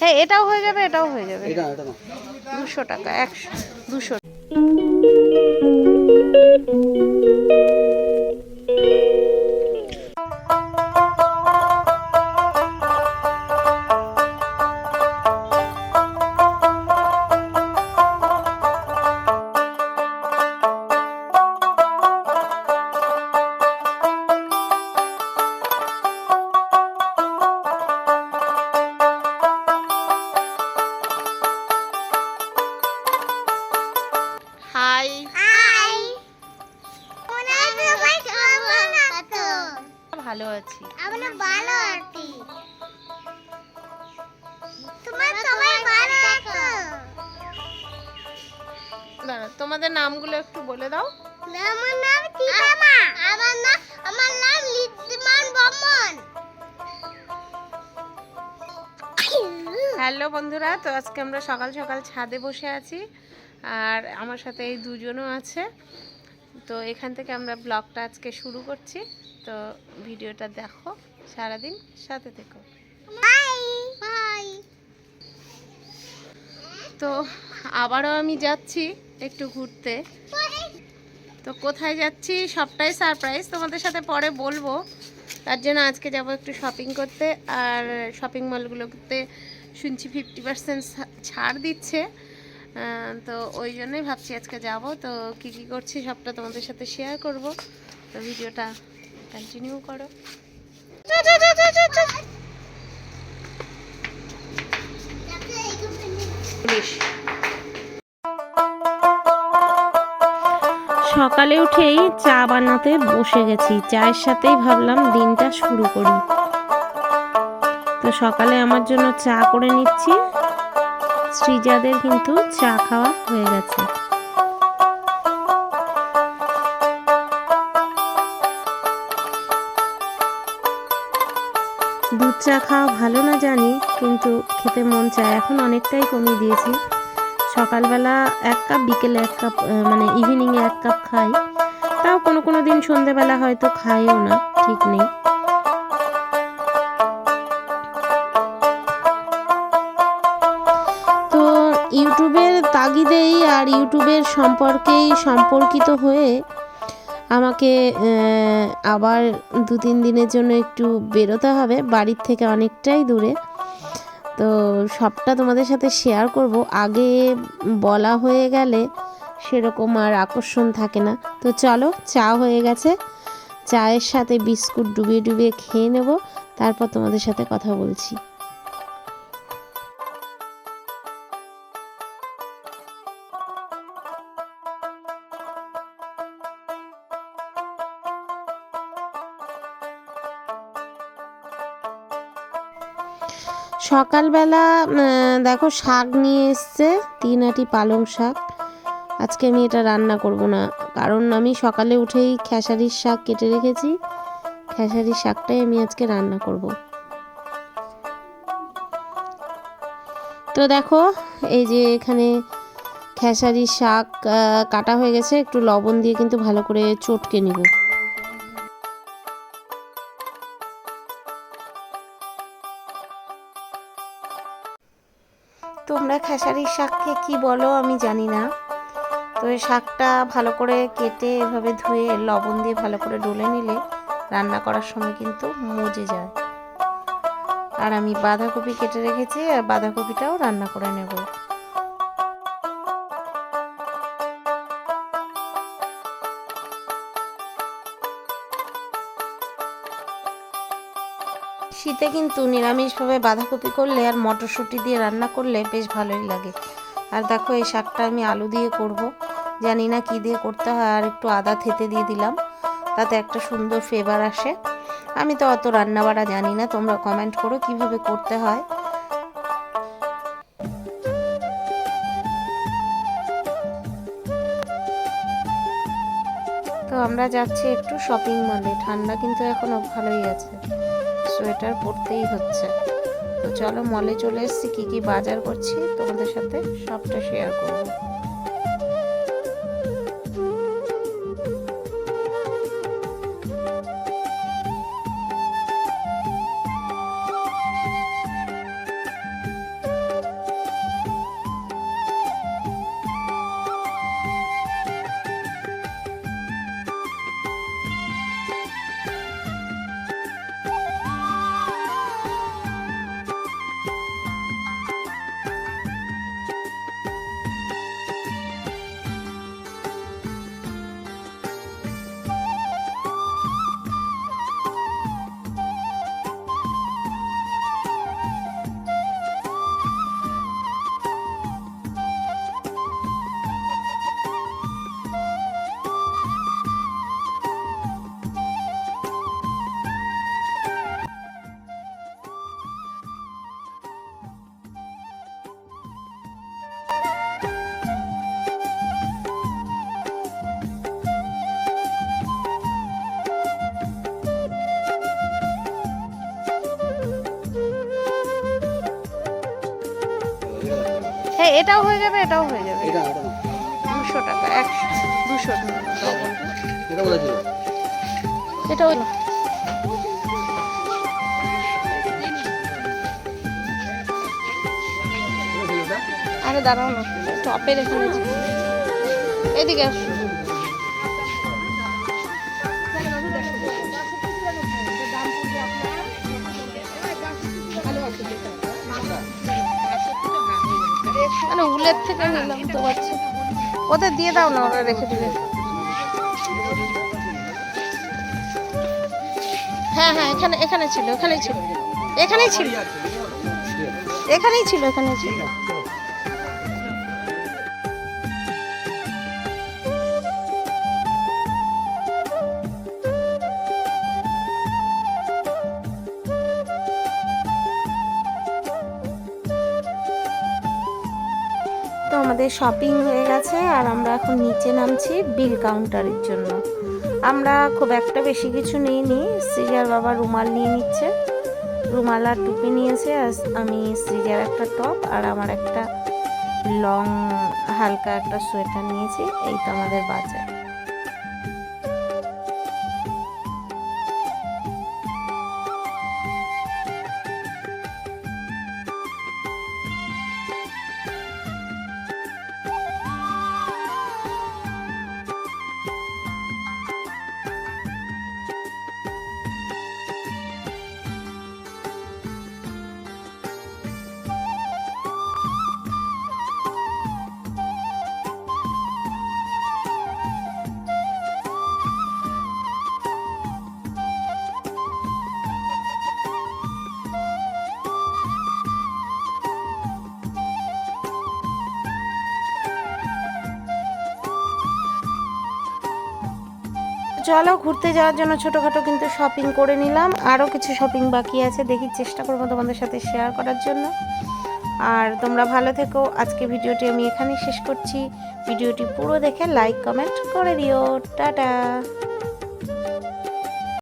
হ্যাঁ এটাও হয়ে যাবে এটাও হয়ে যাবে। দুশো টাকা একশো দুশো। ভালো আছি। আমরা ভালো আছি। তোমার সবাই ভালো আছো? দাঁড়া তোমাদের নামগুলো একটু বলে দাও। আমার নাম টিকামা আমার নাম আমার নাম লিদ্দিমান বর্মন। হ্যালো বন্ধুরা তো আজকে আমরা সকাল সকাল ছাদে বসে আছি আর আমার সাথে এই দুজনও আছে। তো এখান থেকে আমরা ব্লগটা আজকে শুরু করছি। তো ভিডিওটা দেখো সারাদিন সাথে থেকো। তো আবারও আমি যাচ্ছি একটু ঘুরতে। তো কোথায় যাচ্ছি সবটাই সারপ্রাইজ তোমাদের সাথে পরে বলব। তার জন্য আজকে যাব একটু শপিং করতে আর শপিং মলগুলোতে শুনছি ফিফটি পার্সেন্ট ছাড় দিচ্ছে। তো ওই জন্যই ভাবছি আজকে যাব। তো কি কি করছি সবটা তোমাদের সাথে শেয়ার করব। তো ভিডিওটা কন্টিনিউ করো সকালে উঠেই চা বানাতে বসে গেছি। চায়ের সাথেই ভাবলাম দিনটা শুরু করি। তো সকালে আমার জন্য চা করে নিচ্ছি। শ্রীজাদের কিন্তু চা খাওয়া হয়ে গেছে। চা খাওয়া ভালো না জানি, কিন্তু খেতে মন চায়। এখন অনেকটাই কমিয়ে দিয়েছি। সকালবেলা এক কাপ, বিকেলে এক কাপ মানে ইভিনিংয়ে এক কাপ খাই। তাও কোনো কোনো দিন সন্ধেবেলা হয়তো খাইও না, ঠিক নেই। তো ইউটিউবের তাগিদেই আর ইউটিউবের সম্পর্কেই সম্পর্কিত হয়ে আমাকে আবার দু তিন দিনের জন্য একটু বেরোতে হবে। বাড়ির থেকে অনেকটাই দূরে। তো সবটা তোমাদের সাথে শেয়ার করব। আগে বলা হয়ে গেলে সেরকম আর আকর্ষণ থাকে না। তো চলো, চা হয়ে গেছে। চায়ের সাথে বিস্কুট ডুবিয়ে ডুবিয়ে খেয়ে নেব। তারপর তোমাদের সাথে কথা বলছি। সকালবেলা দেখো শাক নিয়ে এসছে তিন আটি পালং শাক। আজকে আমি এটা রান্না করব না, কারণ আমি সকালে উঠেই খেসারির শাক কেটে রেখেছি। খেসারির শাকটাই আমি আজকে রান্না করব। তো দেখো, এই যে এখানে খেসারির শাক কাটা হয়ে গেছে, একটু লবণ দিয়ে কিন্তু ভালো করে চটকে নিব। খেসারির শাককে কি বলো আমি জানি না। তো এই শাকটা ভালো করে কেটে এভাবে ধুয়ে লবণ দিয়ে ভালো করে ডলে নিলে রান্না করার সময় কিন্তু মজে যায়। আর আমি বাঁধাকপি কেটে রেখেছি আর বাঁধাকপিটাও রান্না করে নেব। শীতে কিন্তু নিরামিষভাবে বাঁধাকপি করলে আর মটরশুঁটি দিয়ে রান্না করলে বেশ ভালোই লাগে। আর দেখো, এই শাকটা আমি আলু দিয়ে করব। জানি না কী দিয়ে করতে হয়, আর একটু আদা থেতে দিয়ে দিলাম। তাতে একটা সুন্দর ফ্লেভার আসে। আমি তো অত রান্না বাড়া জানি না, তোমরা কমেন্ট করো কীভাবে করতে হয়। তো আমরা যাচ্ছি একটু শপিং মলে ঠান্ডা কিন্তু এখনও ভালোই আছে। সোয়েটার পরতেই হচ্ছে। তো চলো মলে চলে এসেছি, কি কি বাজার করছি তোমাদের সাথে সবটা শেয়ার করব। এটাও হয়ে যাবে এটাও হয়ে যাবে। দুশো টাকা একশো দুশো টাকা। এটাও এটা হলো আরে দাঁড়াও না টপের এখানে এদিকে আসো। আরে উলের থেকে নিলাম তো বাচ্চা ওদের দিয়ে দাও না ওরা রেখে দিলে হ্যাঁ হ্যাঁ এখানে এখানে ছিল এখানেই ছিল। এখানেই ছিল। এখানেই ছিল এখানেই ছিল। আমাদের শপিং হয়ে গেছে আর আমরা এখন নিচে নামছি বিল কাউন্টারের জন্য। আমরা খুব একটা বেশি কিছু নিইনি। সিজার বাবা রুমাল নিয়ে নিচ্ছে। রুমাল আর টুপি নিয়েছে। আর আমি সিজার একটা টপ আর আমার একটা লং, হালকা একটা সোয়েটার নিয়েছি। এই তো আমাদের বাজার। চলো ঘুরতে যাওয়ার জন্য ছোটোখাটো কিন্তু শপিং করে নিলাম। আরও কিছু শপিং বাকি আছে, দেখি চেষ্টা করব তোমাদের সাথে শেয়ার করার জন্য। আর তোমরা ভালো থেকো। আজকে ভিডিওটি আমি এখানেই শেষ করছি। ভিডিওটি পুরো দেখে লাইক কমেন্ট করে দিও। টাটা!